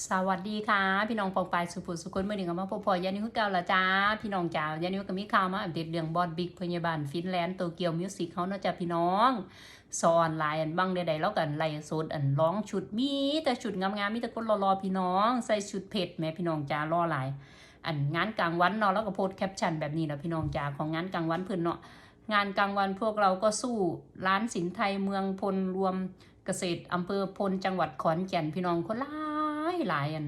สวัสดีค่ะ พี่น้องปองปายสุภุสุคนเมื่อหนึ่งกับมาพบพอยานิวเก่าละจ้าพี่น้องจ๋ายานิวก็มีข่าวมาอัปเดตเรื่องบอดบิ๊กพยาบาลฟินแลนด์โตเกียวมิวสิกเขาเนาะจ้ะพี่น้อง สอนไลน์อันบังใดๆแล้วกันไล่โซดอันร้องชุดมี แต่ชุดงามๆมีแต่คนรอๆพี่น้อง ใส่ชุดเผ็ดแม่พี่น้องจ๋ารอหลาย อันงานกลางวันเนาะแล้วก็โพสแคปชั่นแบบนี้นะพี่น้องจ๋าของงานกลางวันเพิ่อนเนาะงานกลางวันพวกเราก็สู้ร้านสินไทยเมืองพลรวมเกษตรอำเภอพลจังหวัดขอนแก่นพี่น้องคนหลา ยหลายอัน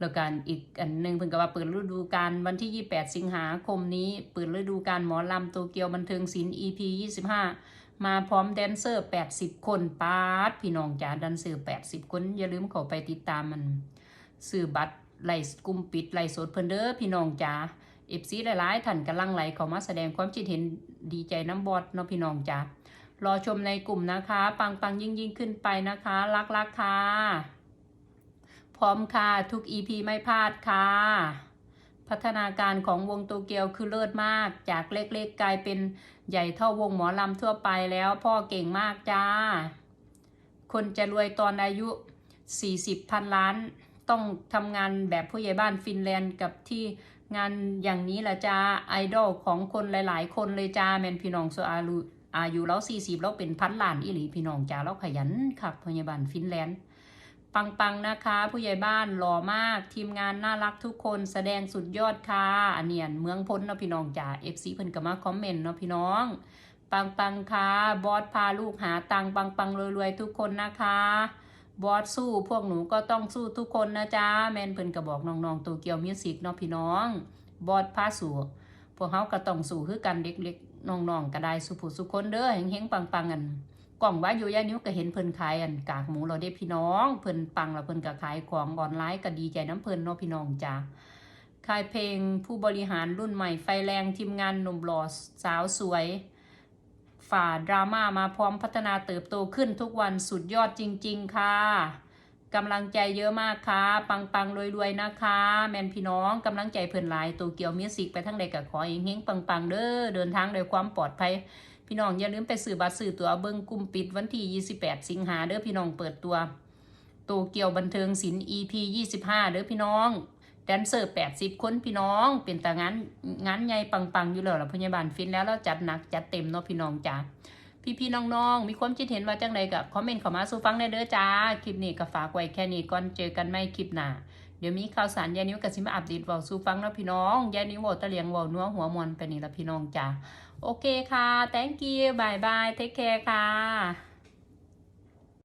แล้วกันอีกอันหนึ่งเพิ่นก็ว่าเปิดฤดูกาลวันที่ 28 สิงหาคมนี้ เปิดฤดูกาลหมอลำโตเกียวบันเทิงศิลป์ EP 25 มาพร้อมแดนเซอร์ 80 คนปาดพี่น้องจ๋าแดนเซอร์ 80 คน อย่าลืมเข้าไปติดตามมันซื้อบัตรไล่กลุ่มปิดไล่สดเพิ่นเด้อพี่น้องจ๋าเอฟซีหลายๆท่านกำลังไหลเข้ามาแสดงความคิดเห็นดีใจน้ำบอดเนาะพี่น้องจ๋ารอชมในกลุ่มนะคะ ปังปังยิ่งยิ่งขึ้นไปนะคะ รักรักค่ะ พร้อมค่ะทุก EP ไม่พลาดค่ะ พัฒนาการของวงโตเกียวคือเลิศมาก จากเล็กๆกลายเป็นใหญ่เท่าวงหมอลำทั่วไปแล้ว พ่อเก่งมากจ้า คนจะรวยตอนอายุ 40พันล้าน ต้องทำงานแบบผู้ใหญ่บ้านฟินแลนด์กับที่งานอย่างนี้ละจ้าไอดอลของคนหลาย ๆ คนเลยจ้าแมนพี่น้องโซอายุอายุแล้ว40แล้วเป็นพันล้านอีหลีพี่น้องจ้าแล้วขยันขับผู้ใหญ่บ้านฟินแลนด์ ปังๆนะคะ ผู้ใหญ่บ้านหล่อมากทีมงานน่ารักทุกคนแสดงสุดยอดค่ะอันเนียนเมืองพ้นเนาะพี่น้องจ๋า FC เพิ่นก็มาคอมเมนต์เนาะพี่น้อง ปังๆค่ะบอสพาลูกหาตังค์ปังๆรวยๆทุกคนนะคะ บอสสู้พวกหนูก็ต้องสู้ทุกคนนะจ๊ะแมนเพิ่นก็บอกน้องๆโตเกียวมิวสิกเนาะพี่น้อง บอสพาสู้พวกเขาก็ต้องสู้คือกันเด็กๆน้องๆก็ได้สุผู้สุคนเด้อเฮงๆปังๆกัน กล่องว่าอยู่ย่านิ้วก็เห็นเพิ่นขายอันกากหมูเราได้พี่น้องเพิ่นปังแล้วเพิ่นก็ขายของออนไลน์ก็ดีใจน้ำเพิ่นเนาะพี่น้องจ้าขายเพลงผู้บริหารรุ่นใหม่ไฟแรงทีมงานหนุ่มหล่อสาวสวย ฝ่าดราม่ามาพร้อมพัฒนาเติบโตขึ้นทุกวันสุดยอดจริง ๆ ค่ะกำลังใจเยอะมากค่ะ ปังปังๆรวยๆนะคะ แมนพี่น้องกำลังใจเพิ่นหลายโตเกียวมิวสิกไปทั้งใดก็ขอเฮงๆปังๆเด้อเดินทางโดยความปลอดภัย พี่น้องอย่าลืมไปซื้อบัตรซื้อตัวเบิ้งกลุ่มปิดวันที่ 28 สิงหาเด้อพี่น้องเปิดตัวโตเกียวบันเทิงศิลป์ EP 25เด้อพี่น้องแดนเซอร์ 80 คนพี่น้อง เป็นแต่งานงานใหญ่ปังๆ อยู่แล้วล่ะพยาบาลฟินแล้วเราจัดหนักจัดเต็มเนาะพี่น้องจ้า พี่ๆน้องๆ มีความคิดเห็นว่าจังไดกับคอมเมนต์เข้ามาสู่ฟังได้เด้อจ้า คลิปนี้ก็ฝากไว้แค่นี้ก่อนเจอกันไม่คลิปหน้า เดี๋ยวมีข่าวสารยานิ้วกับซิมาอัปเดตเว้าสู่ฟังเนาะพี่น้องยานิ้วเว้าตะเลียงเว้านัวหัวมวนไปนี่ละพี่น้องจ้า โอเคค่ะ thank you บายบาย take care ค่ะ